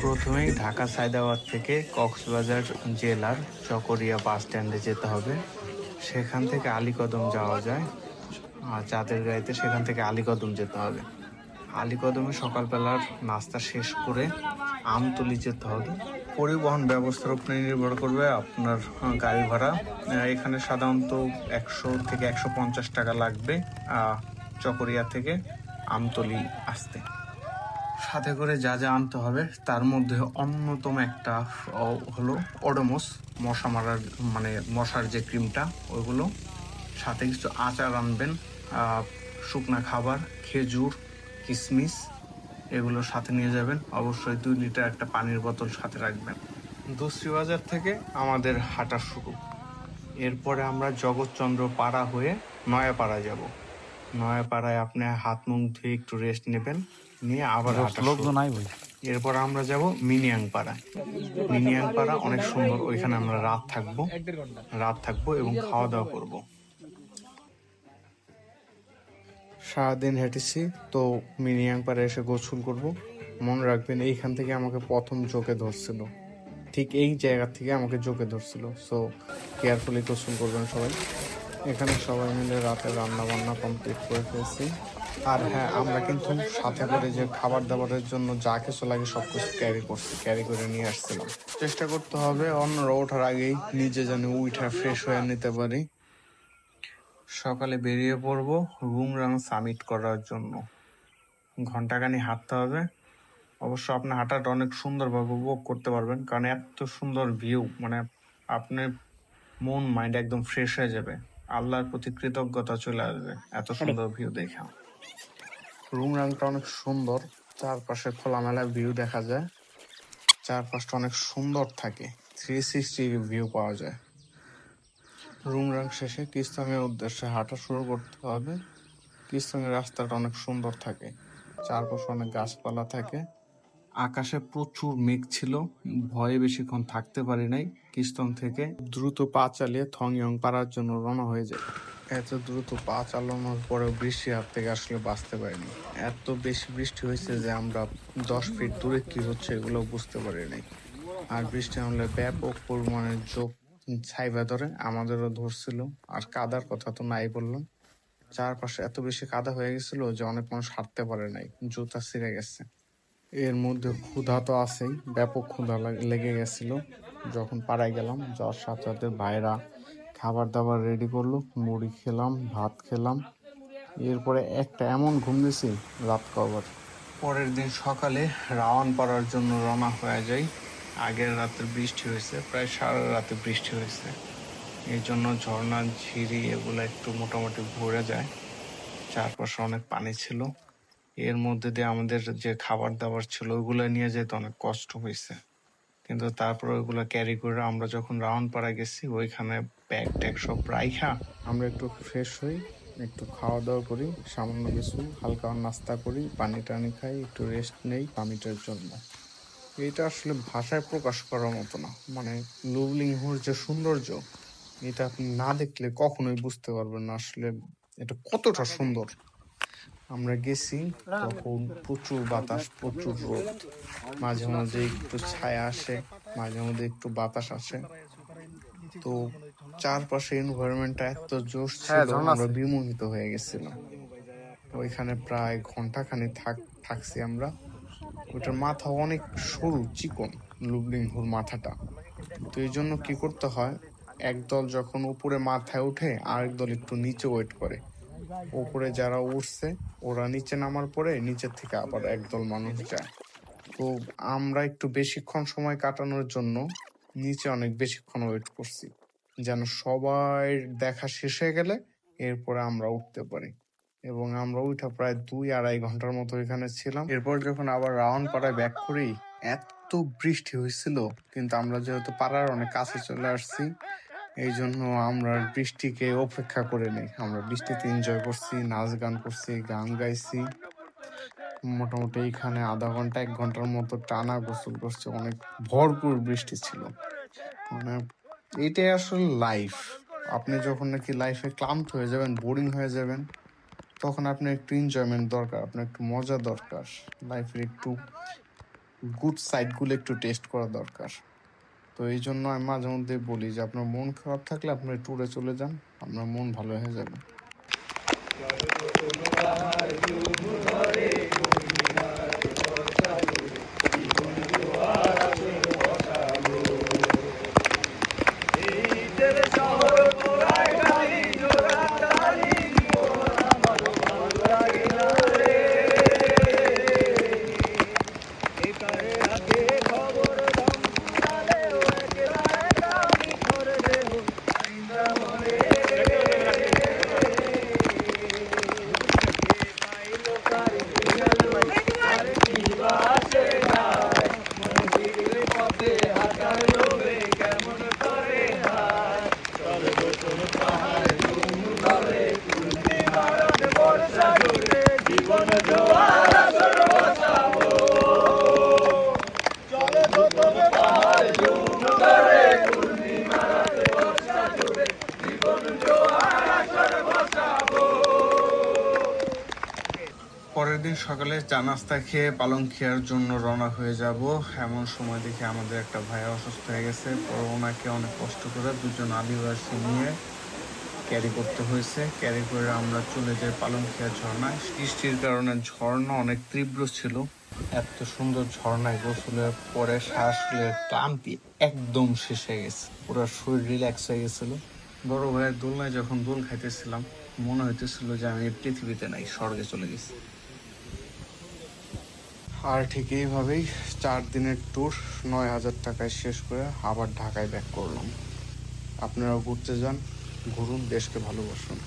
প্রথমেই ঢাকা সায়দাবাদ থেকে কক্সবাজার জেলার চকরিয়া বাস স্ট্যান্ডে যেতে হবে। সেখান থেকে আলীকদম যাওয়া যায়। আর চাঁদের গাড়িতে সেখান থেকে আলীকদম যেতে হবে। আলীকদমে সকালবেলার নাস্তা শেষ করে আমতলি যেতে হবে। পরিবহন ব্যবস্থার উপরে নির্ভর করবে আপনার গাড়ি ভাড়া। এখানে সাধারণত একশো থেকে একশো পঞ্চাশ টাকা লাগবে চকরিয়া থেকে আমতলি আসতে। সাথে করে যা যা আনতে হবে, তার মধ্যে অন্যতম একটা হলো ওডোমস মশা মারার মানে মশার যে ক্রিমটা ওইগুলো। সাথে কিছু আচার আনবেন শুকনা খাবার, খেজুর কিশমিশ এগুলো সাথে নিয়ে যাবেন। অবশ্যই দুই লিটার একটা পানির বোতল সাথে রাখবেন। দুশ্রী বাজার থেকে আমাদের হাঁটা শুরু। এরপরে আমরা জগৎচন্দ্র পাড়া হয়ে নয়াপাড়া যাব। নয়াপাড়ায় আপনি হাত মুখ ধুয়ে একটু রেস্ট নেবেন। নিয়ে আবার লোকজন নাই বই এরপর আমরা যাব মিনিয়াং পাড়া মিনিয়াং পাড়া অনেক সুন্দর ওইখানে আমরা রাত থাকব। রাত থাকব এবং খাওয়া দাওয়া করব। সারাদিন হেঁটেছি তো মিনিয়াং পাড়ে এসে গোসল করব। মনে রাখবেন এইখান থেকে আমাকে প্রথম চোখে ধরছিল। ঠিক এই জায়গা থেকে আমাকে চোখে ধরছিল। সো কেয়ারফুলি গোসল করবেন সবাই। এখানে সবাই মিলে রাতে রান্না বান্না কমপ্লিট করে ফেলছি। আর হ্যাঁ আমরা কিন্তু সাথে করে যে খাবার দাবারের জন্য যা কিছু লাগে সব কিছু ক্যারি করছি ক্যারি করে নিয়ে আসছিলাম। চেষ্টা করতে হবে অন্যরা ওঠার আগেই নিজে যেন উঠা ফ্রেশ হয়ে নিতে পারি। সকালে বেরিয়ে পড়ব রুমরাং সামিট করার জন্য। ঘন্টাখানি হাঁটতে হবে। অবশ্য আপনার হাঁটাটা অনেক সুন্দরভাবে উপভোগ করতে পারবেন কারণ এত সুন্দর ভিউ মানে আপনার মন মাইন্ড একদম ফ্রেশ হয়ে যাবে। আল্লাহর প্রতি কৃতজ্ঞতা চলে আসবে এত সুন্দর ভিউ দেখা। রুম রাংটা অনেক সুন্দর। চারপাশে খোলামেলা ভিউ দেখা যায়। চারপাশটা অনেক সুন্দর থাকে। থ্রি সিক্সটি ভিউ পাওয়া যায়। রুম রাং শেষে কিস্তংয়ের উদ্দেশ্যে হাঁটা শুরু করতে হবে। কিস্তংয়ের রাস্তাটা অনেক সুন্দর থাকে। চারপাশে অনেক গাছপালা থাকে। আকাশে প্রচুর মেঘ ছিল। ভয়ে বেশিক্ষণ থাকতে পারি নাই। কিস্তং থেকে দ্রুত পা চালিয়ে থংয়ং পাড়ার জন্য রওনা হয়ে যায় এত দ্রুত পা চালানোর পরেও বৃষ্টি হাত থেকে আসলে বাঁচতে পারিনি। এত বেশি বৃষ্টি হয়েছে যে আমরা দশ ফিট দূরে কি হচ্ছে এগুলো বুঝতে পারি নাই আর বৃষ্টি হলে ব্যাপক পরিমাণে যোগ ছাইবা ধরে আমাদেরও ধরছিল। আর কাদার কথা তো নাই বললাম। চারপাশে এত বেশি কাদা হয়ে গেছিল যে অনেক মানুষ হাঁটতে পারে নাই। জুতা ছিঁড়ে গেছে। এর মধ্যে ক্ষুধা তো আছেই। ব্যাপক ক্ষুধা লেগে গেছিল। যখন পাড়ায় গেলাম, যাওয়ার সাথে সাথে ভাইরা খাবার দাবার রেডি করল মুড়ি খেলাম, ভাত খেলাম। এরপরে একটা এমন ঘুম দিছি, রাত কবার। পরের দিন সকালে রাওয়ান পাড়ার জন্য রওনা হয়ে যাই। আগের রাতে বৃষ্টি হয়েছে, প্রায় সারা রাতে বৃষ্টি হয়েছে। এই জন্য ঝর্ণা ঝিরি এগুলো একটু মোটামুটি ভরে যায়। চারপাশে অনেক পানি ছিল। এর মধ্যে দিয়ে আমাদের যে খাবার দাবার ছিল, ওগুলো নিয়ে যেতে অনেক কষ্ট হয়েছে। কিন্তু তারপর ওইগুলো ক্যারি করে আমরা যখন রাউন্ড পাড়া গেছি, ওইখানে ব্যাগ ট্যাগ সব রাইখা। আমরা একটু ফ্রেশ হই, একটু খাওয়া দাওয়া করি, সামান্য কিছু, হালকা নাস্তা করি, পানি টানি খাই, একটু রেস্ট নেই, পানিটার জন্য। এটা আসলে ভাষায় প্রকাশ করার মতো না। মানে লুবলিংহুর যে সৌন্দর্য, এটা আপনি না দেখলে কখনোই বুঝতে পারবেন না আসলে এটা কতটা সুন্দর। আমরা গেছি, তখন প্রচুর বাতাস, প্রচুর রোদ। মাঝে মাঝে একটু ছায়া আসে, মাঝে মাঝে একটু বাতাস আসে। তো চারপাশে এনভায়রনমেন্টটা এত জোশ ছিল আমরা বিমোহিত হয়ে গেছিলাম। ওইখানে প্রায় ঘণ্টা খানি থাক থাকছি আমরা। ওটার মাথা অনেক সরু চিকন লুবলিংহুর মাথাটা। তো এই জন্য কি করতে হয় একদল যখন উপরে মাথায় উঠে আরেক দল একটু নিচে ওয়েট করে। উপরে যারা উঠছে ওরা নিচে নামার পরে নিচের থেকে আবার একদল মানুষ যায়। তো আমরা একটু বেশিক্ষণ সময় কাটানোর জন্য নিচে অনেক বেশিক্ষণ ওয়েট করছি। যেন সবাই দেখা শেষ হয়ে গেলে এরপরে আমরা উঠতে পারি। এবং আমরা উঠা প্রায় দুই আড়াই ঘণ্টার মতো এখানে ছিলাম। এরপর যখন আবার রাউন্ড পাড়ায় ব্যাক করি, এত বৃষ্টি হয়েছিল, কিন্তু আমরা যেহেতু পাড়ার অনেক কাছে চলে আসছি এই জন্য আমরা বৃষ্টিকে অপেক্ষা করে নেই। আমরা বৃষ্টিতে এনজয় করছি, নাচ গান করছি, গান গাইছি। মোটামুটি এখানে আধা ঘণ্টা, এক ঘণ্টার মতো টানা গোসল করছে, অনেক ভরপুর বৃষ্টি ছিল। মানে এটাই আসলে লাইফ আপনি যখন নাকি লাইফে ক্লান্ত হয়ে যাবেন বোরিং হয়ে যাবেন, তখন আপনার একটু এনজয়মেন্ট দরকার, আপনার একটু মজা দরকার। লাইফের একটু গুড সাইডগুলো একটু টেস্ট করা দরকার। তো এই জন্য আমি মাঝে মধ্যে বলি যে, আপনার মন খারাপ থাকলে আপনি ট্যুরে চলে যান, আপনার মন ভালো হয়ে যাবে পরের দিন সকালে চা নাস্তা খেয়ে পালং খেয়ার জন্য রওনা হয়ে যাব। এমন সময় দেখে আমাদের একটা ভাই অসুস্থ হয়ে গেছে। পরে ওনাকে অনেক কষ্ট করে দুজন আদিবাসী নিয়ে ক্যারি করতে হয়েছে। ক্যারি করে আমরা চলে যাই পালং খেয়ার ঝর্ণায়। বৃষ্টির কারণে ঝর্ণা অনেক তীব্র ছিল। এত সুন্দর ঝর্ণায় গোসলের পরে শ্বাসের ক্লান্তি একদম শেষ হয়ে গেছে। পুরো শরীর রিল্যাক্স হয়ে গেছিল। বড় ভাইয়ের দোলনায় যখন দোল খাইতেছিলাম, মনে হইতেছিল যে আমি পৃথিবীতে নাই, স্বর্গে চলে গেছি। আর ঠিক এইভাবেই চার দিনের ট্যুর নয় হাজার টাকায় শেষ করে আবার ঢাকায় ব্যাক করলাম। আপনারাও ঘুরতে যান, ঘুরুন, দেশকে ভালোবাসুন।